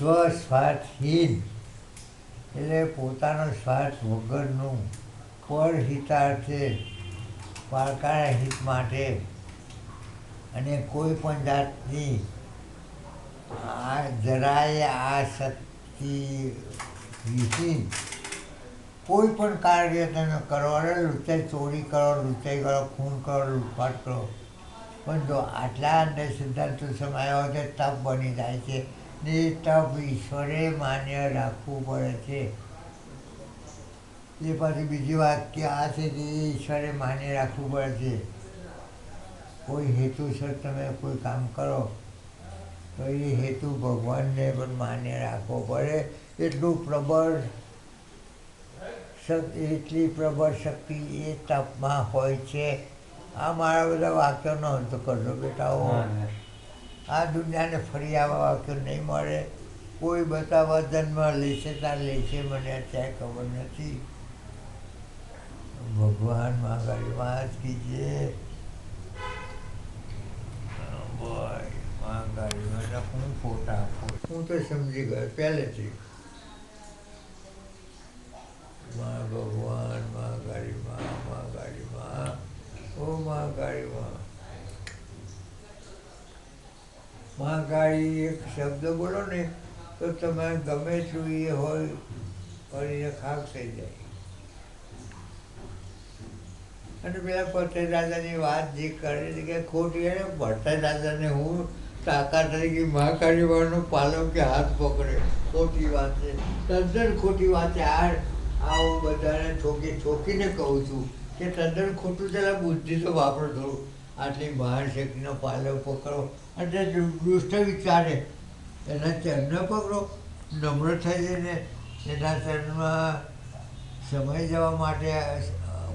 સ્વ સ્વાર્થહીન એટલે પોતાનો સ્વાર્થ વગરનું પર હિતાર્થે પારકાના હિત માટે. અને કોઈ પણ જાતની આ જરાય આ શક્તિ વિહીન કોઈ પણ કાર્ય તમે કરો, અરે લૂંટાઈ ચોરી કરો લૂંટાઈ કરો, ખૂન કરો, લૂંટફાટ કરો. પણ જો આટલા સિદ્ધાંતો સમાયા હોય તો તપ બની જાય છે. ને તપ ઈશ્વરે માન્ય રાખવું પડે છે. એ પાછી બીજી વાત કે આ છે એ ઈશ્વરે માન્ય રાખવું પડે છે. કોઈ હેતુસર તમે કોઈ કામ કરો, તો એ હેતુ ભગવાનને પણ માન્ય રાખવો પડે. એટલું પ્રબળ એટલી પ્રબળ શક્તિ એ તપમાં હોય છે. આ મારા બધા વાક્યો નો અંત કરજો બેટાઓ. આ દુનિયાને ફરી આવા વાક્યો નહીં મળે. કોઈ બતાવવા જન્મ લેશે ત્યાં લેશે, મને અત્યારે ખબર નથી. ભગવાન મહાકાળી વાત કીજે મહાકાળી હું ફોટા હું તો સમજી ગયો, પહેલેથી. માં ભગવાનમાં કાળી માં. માં કાળી ઓ માં કાળી માં. માં કાળી એક શબ્દ બોલો ને, તો તમે ગમે શું એ હોય, પણ એ ખાક થઈ જાય. અને પેલા પટેલ દાદાની વાત જે કરે કે ખોટી એને પટેલ દાદાને હું તાકાત તરીકે મહાકાળી વાળનો પાલવ કે હાથ પકડે. ખોટી વાત છે. તદ્દન ખોટી વાત છે. આ, આવું બધાને ઠોકી, ઠોકીને કહું છું કે તદ્દન ખોટું ચાલે બુદ્ધિ તો વાપરો થોડું. આટલી મહાન શક્તિનો પાલવ પકડો. અને દુષ્ટ વિચારે. એના ચરણ પકડો. નમ્ર થઈ જઈને એના ચરણમાં સમય જવા માટે,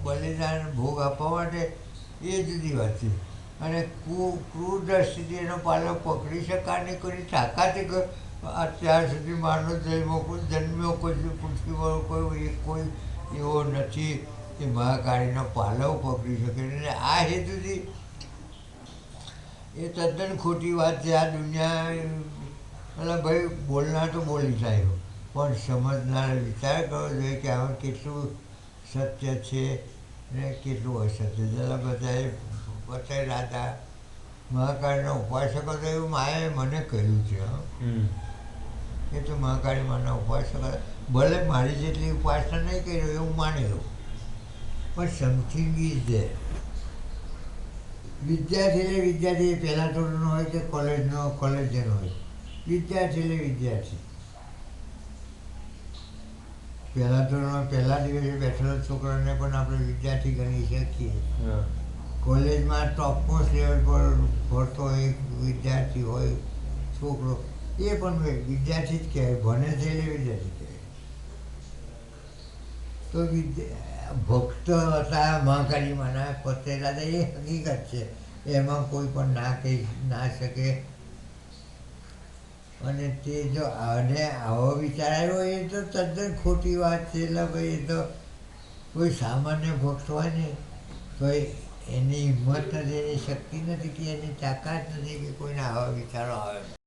બલિદાન ભોગ આપવા માટે એ જુદી વાત છે. અને ક્રૂર દ્રષ્ટિથી એનો પાલવ પકડી શકાય નહીં કોઈ તાકાતે અત્યાર સુધી માનવ જન્મો, કોઈ જન્મ્યો, કોઈ પૃથ્વીમાં કોઈ કોઈ એવો નથી કે મહાકાળીનો પાલવ પકડી શકે. અને આ હેતુથી એ તદ્દન ખોટી વાત છે આ દુનિયા એટલે ભાઈ બોલનાર તો બોલી જાય. પણ સમજનાર વિચાર કરવો જોઈએ કે આમાં કેટલું સત્ય છે ને કેટલું અસત્ય જરા બધાએ બધાએ હતા મહાકાળીનો ઉપાસકો તો એવું માએ મને કહ્યું છે. એ તો મહાકાળી માના ઉપાસક ભલે મારી જેટલી ઉપાસના નહીં કરી એવું માની લઉં પણ સમથિંગ ઇઝ ધેર. વિદ્યાર્થી એટલે વિદ્યાર્થી પહેલા ધોરણનો હોય કે કોલેજનો કોલેજનો હોય. વિદ્યાર્થી. એટલે વિદ્યાર્થી પહેલા ધોરણમાં પહેલા દિવસે બેઠેલો છોકરાને પણ આપણે વિદ્યાર્થી ગણી શકીએ. કોલેજમાં ટોપમોસ્ટ લેવલ પર ભણતો એક વિદ્યાર્થી હોય છોકરો એ પણ વિદ્યાર્થી જ કહેવાય. ભણે છે એટલે વિદ્યાર્થી કહેવાય. તો વિદ્યા ભક્ત હતા મહાકાળી માના પોતે દાદા એ હકીકત છે. એમાં કોઈ પણ ના કહી, ના શકે. અને તે જો આને આવો વિચાર આવ્યો, એ તો તદ્દન ખોટી વાત છે. એટલે ભાઈ એ તો કોઈ સામાન્ય ભક્ત હોય ને, તો એની હિંમત નથી એની શક્તિ નથી કે એની તાકાત નથી કે કોઈને આવા વિચારો આવે.